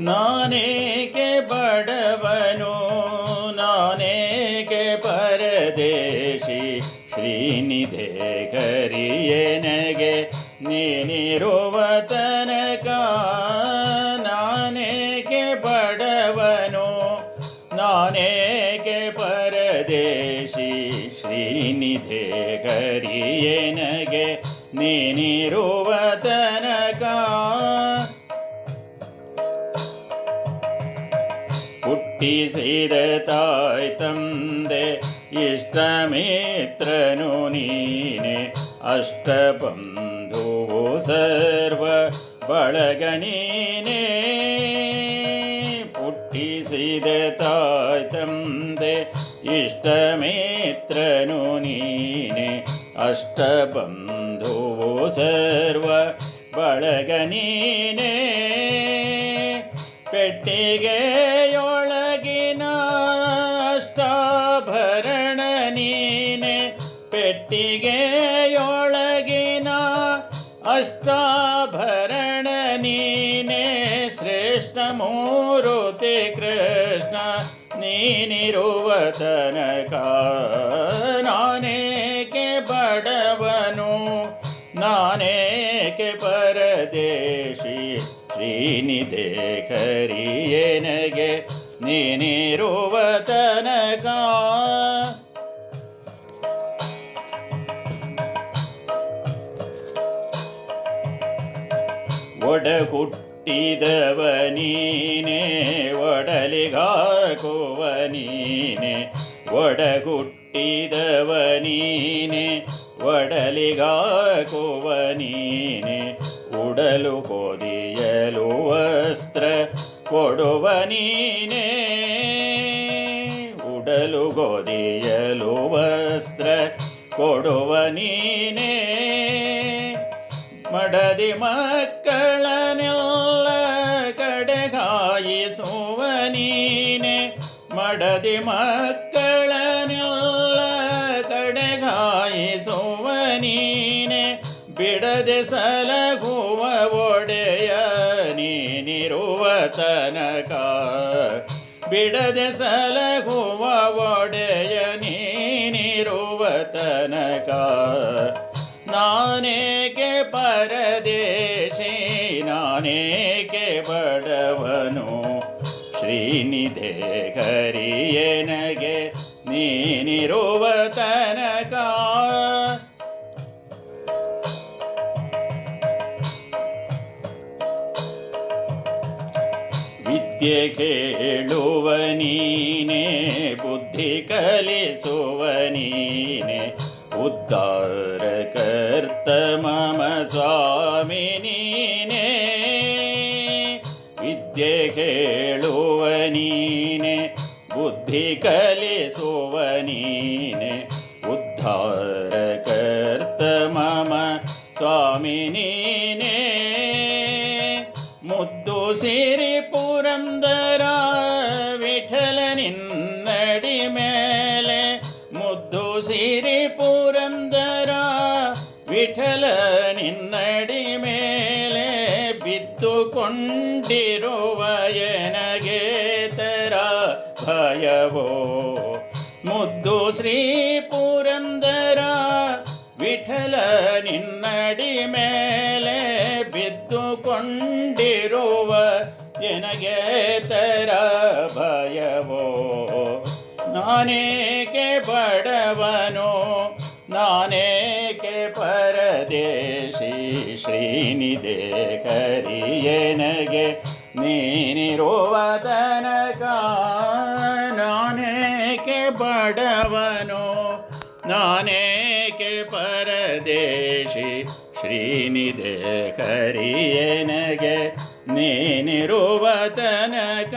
ನಾನೇಕೆ ಬಡವನು? ನಾನೇಕೆ ಪರದೇಶಿ? ಶ್ರೀನಿಧೆ ಕರಿಯನಗೆ ನೀನಿರುವ ತನಕ ನಾನೇಕೆ ಬಡವನು? ನಾನೇಕೆ ಪರದೇಶಿ? ಶ್ರೀನಿಧೆ ಕರಿಯನಗೆ ನೀನಿರುವ ತನಕ ಹುಟ್ಟಿಸಿದ ತಾಯ್ ತಂದೆ ಇಷ್ಟಮಿತ್ರನು ನೀನೆ ಅಷ್ಟಬಂಧುವು ಸರ್ವ ಬಳಗ ನೀನೇ ಹುಟ್ಟಿಸಿದ ತಾಯ್ ತಂದೆ ಇಷ್ಟಮಿತ್ರನು ನೀನೆ ಅಷ್ಟಬಂಧುವು ಸರ್ವ ಬಳಗ ನೀನೇ ಪೆಟ್ಟಿಗೆಯೊಳಗಿನ ಅಷ್ಟಾಭರಣ ನೀನೆ. ಪೆಟ್ಟಿಗೆಯೊಳಗಿನ ಅಷ್ಟಾಭರಣ ನೀನೆ. ಶ್ರೇಷ್ಠ ಮೂರುತಿ ಕೃಷ್ಣ, ನೀನಿರುವ ತನಕ ನಾನೇಕೆ ಬಡವನು? ನಾನೇಕೆ ಪರದೇಶಿ? ಶ್ರೀನಿಧೆ ಕರಿಯನಗೆ ನೀನಿರುವ ತನಕ. ಒಡ ಹುಟ್ಟಿದವ ನೀನೆ ಒಡಲಿಗಾಕುವ ನೀನೆ. ಒಡ ಹುಟ್ಟಿದವ ನೀನೆ ಒಡಲಿಗಾಕುವ ನೀನೆ. ಉಡಲು ಹೊದಿಯಲು ವಸ್ತ್ರ ಕೊಡುವ ನೀನೇ. ಉಡಲು ಗೊದಿಯಲು ವಸ್ತ್ರ ಕೊಡುವ ನೀನೇ. ಮಡದಿ ಮಕ್ಕಳನೆಲ್ಲ ಕಡೆಗಾಯಿಸುವ ನೀನೆ. ಮಡದಿ ಮಕ್ಕಳನೆಲ್ಲ ಬಿಡದೆ ಸಲಗುವ ಒಡೆಯ ನೀನಿರುವ ತನಕ. ಬಿಡದೆ ಸಲಗುವ ಒಡೆಯ ನೀನಿರುವ ತನಕ. ನಾನೇಕೆ ಪರದೇಶಿ, ನಾನೇಕೆ ಬಡವನು? ಶ್ರೀನಿಧೆ ಕರಿಯನಗೆ ನೀನಿರುವ ತನಕ. ವಿದ್ಯೆ ಕೇಳುವ ನೀನೆ, ಬುದ್ಧಿ ಕಲಿಸುವ ನೀನೆ ಉದ್ಧಾರ ಕರ್ತ ಮಮ ಸ್ವಾಮಿ ನೀನೆ, ವಿದ್ಯೆ ಕೇಳುವ ನೀನೆ, ಬುದ್ಧಿ ಕಲಿಸುವ ನೀನೆ. ಉದ್ಧಾರ ಕರ್ತ ಮಮ ಸ್ವಾಮಿ ನೀನೆ ಮುದ್ದು ಸಿರಿ ಪುರಂದರ ವಿಠಲ ನಿನ್ನಡಿ ಮೇಲೆ ಮುದ್ದು ಸಿರಿ ಪುರಂದರ ವಿಠಲ ನಿನ್ನಡಿ ಮೇಲೆ ಬಿದ್ದುಕೊಂಡಿರುವ ಎನಗೆ ತರ ಭಯವೋ. ಮುದ್ದು ಶ್ರೀ ಪುರಂದರ ವಿಠಲ ನಿನ್ನಡಿ ಮೇಲೆ ಬಿದ್ದುಕೊಂಡಿರುವ ಎನಗೆ ತರ ಭಯವೋ? ನಾನೇಕೆ ಬಡವನು? ನಾನೇಕೆ ಪರದೇಶಿ? ಶ್ರೀನಿಧೆ ಕರಿಯನಗೆ ನೀನಿರುವ ತನಕ ನಾನೇಕೆ ಬಡವನು? ನಾನೇಕೆ ಪರದೇಶಿ? ಶ್ರೀನಿಧೆ ಕರಿಯನಗೆ ನೀನಿರುವ ತನಕ